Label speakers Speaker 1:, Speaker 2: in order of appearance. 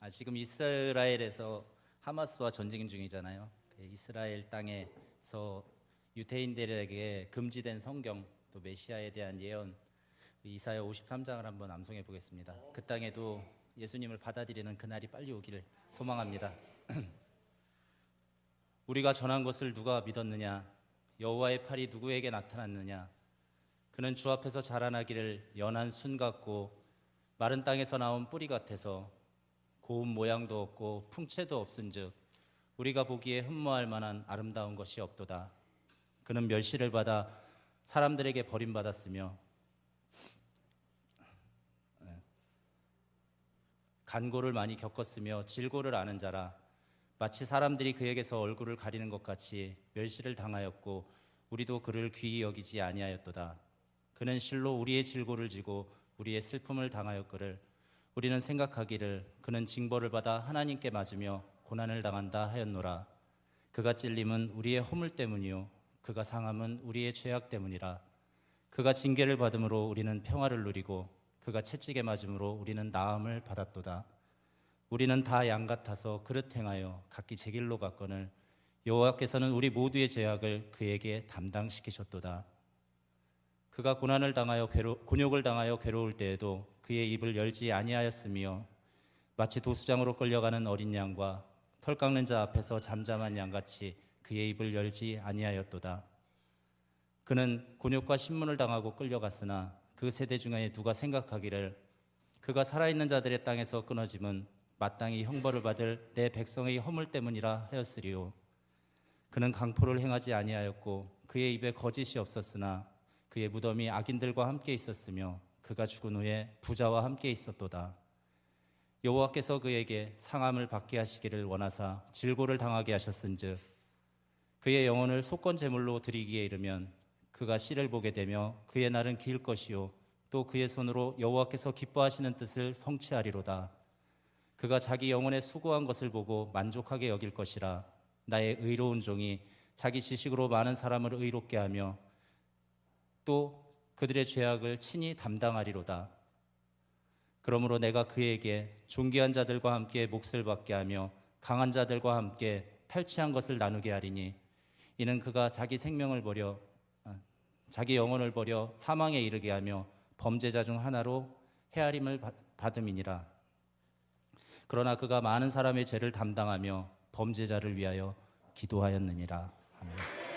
Speaker 1: 아, 지금 이스라엘에서 하마스와 전쟁 중이잖아요. 그 이스라엘 땅에서 유태인들에게 금지된 성경 또 메시아에 대한 예언 그 이사야 53장을 한번 암송해 보겠습니다. 그 땅에도 예수님을 받아들이는 그날이 빨리 오기를 소망합니다. 우리가 전한 것을 누가 믿었느냐? 여호와의 팔이 누구에게 나타났느냐? 그는 주 앞에서 자라나기를 연한 순 같고 마른 땅에서 나온 뿌리 같아서 고운 모양도 없고 풍채도 없은즉 우리가 보기에 흠모할 만한 아름다운 것이 없도다. 그는 멸시를 받아 사람들에게 버림받았으며 간고를 많이 겪었으며 질고를 아는 자라 마치 사람들이 그에게서 얼굴을 가리는 것 같이 멸시를 당하였고 우리도 그를 귀히 여기지 아니하였도다. 그는 실로 우리의 질고를 지고 우리의 슬픔을 당하였거를 우리는 생각하기를 그는 징벌을 받아 하나님께 맞으며 고난을 당한다 하였노라. 그가 찔림은 우리의 허물 때문이요 그가 상함은 우리의 죄악 때문이라. 그가 징계를 받음으로 우리는 평화를 누리고 그가 채찍에 맞음으로 우리는 나음을 받았도다. 우리는 다 양 같아서 그릇 행하여 각기 제 길로 갔거늘 여호와께서는 우리 모두의 죄악을 그에게 담당시키셨도다. 그가 고난을 당하여 괴로, 곤욕을 당하여 괴로울 때에도 그의 입을 열지 아니하였으며 마치 도수장으로 끌려가는 어린 양과 털 깎는 자 앞에서 잠잠한 양같이 그의 입을 열지 아니하였도다. 그는 곤욕과 신문을 당하고 끌려갔으나 그 세대 중에 누가 생각하기를 그가 살아있는 자들의 땅에서 끊어짐은 마땅히 형벌을 받을 내 백성의 허물 때문이라 하였으리요. 그는 강포를 행하지 아니하였고 그의 입에 거짓이 없었으나 그의 무덤이 악인들과 함께 있었으며 그가 죽은 후에 부자와 함께 있었도다. 여호와께서 그에게 상함을 받게 하시기를 원하사 질고를 당하게 하셨은즉 그의 영혼을 속건 제물로 드리기에 이르면 그가 씨를 보게 되며 그의 날은 길 것이요 또 그의 손으로 여호와께서 기뻐하시는 뜻을 성취하리로다. 그가 자기 영혼의 수고한 것을 보고 만족하게 여길 것이라 나의 의로운 종이 자기 지식으로 많은 사람을 의롭게 하며 또 그들의 죄악을 친히 담당하리로다. 그러므로 내가 그에게 존귀한 자들과 함께 몫을 받게 하며 강한 자들과 함께 탈취한 것을 나누게 하리니 이는 그가 자기 생명을 버려 아, 자기 영혼을 버려 사망에 이르게 하며 범죄자 중 하나로 헤아림을 받- 받음이니라. 그러나 그가 많은 사람의 죄를 담당하며 범죄자를 위하여 기도하였느니라. 아멘.